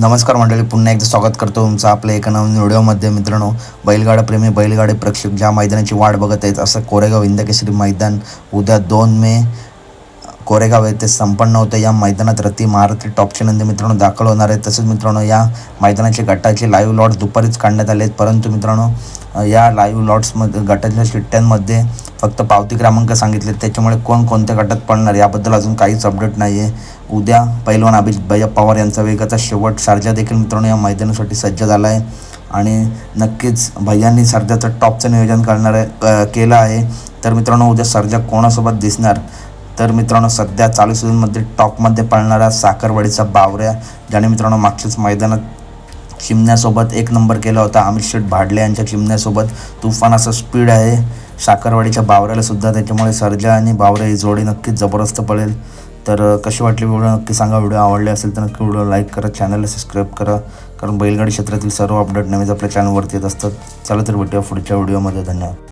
नमस्कार मंडळी पुन्हा एकदा स्वागत करतो तुमचं आपल्या एका नवीन व्हिडिओमध्ये. मित्रांनो बैलगाडा प्रेमी बैलगाडी प्रेक्षक ज्या मैदानाची वाट बघत आहेत असं कोरेगाव हिंदकेसरी मैदान उद्या दोन मे कोरेगाव येथे संपन्न होतं. या मैदानात रती महारथी टॉपचे नंदी मित्रांनो दाखल होणार आहेत. तसेच मित्रांनो या मैदानाचे गटाचे लाईव्ह लॉट्स दुपारीच काढण्यात आले आहेत. परंतु मित्रांनो या लाईव्ह लॉट्समध्ये गटाच्या चिठ्ठ्यांमध्ये फक्त पावती क्रमांक सांगितले. त्याच्यामुळे कोण कोणत्या गटात पडणार याबद्दल अजून काहीच अपडेट नाही आहे उद्या पैलवान अभिजित भैया पवार यांचा वेगाचा शेवट. सारजा देखील मित्रांनो या मैदानासाठी सज्ज झाला आहे आणि नक्कीच भैयांनी सर्जाचं टॉपचं नियोजन करणार आहे केलं आहे. तर मित्रांनो उद्या सर्जा कोणासोबत दिसणार? तर मित्रांनो सध्या चालू सीझनमध्ये टॉपमध्ये पळणारा साखरवाडीचा बावऱ्या ज्याने मित्रांनो मागच्याच मैदानात चिमण्यासोबत एक नंबर केला होता. अमित शेठ भाडले यांच्या चिमण्यासोबत. तुफान असं स्पीड आहे. साखरवाडीच्या बावऱ्याला सुद्धा त्याच्यामुळे सर्जा आणि बावऱ्या ही जोडी नक्कीच जबरदस्त पडेल. तर कशी वाटली व्हिडिओ? नक्की सांगा. व्हिडिओ आवडले असेल तर नक्की व्हिडिओ लाईक करा चॅनलला सबस्क्राईब करा. कारण बैलगाडी क्षेत्रातील सर्व अपडेट नेहमीच आपल्या चॅनलवरती येत असतात. चला तर भेटूया पुढच्या व्हिडिओमध्ये. धन्यवाद.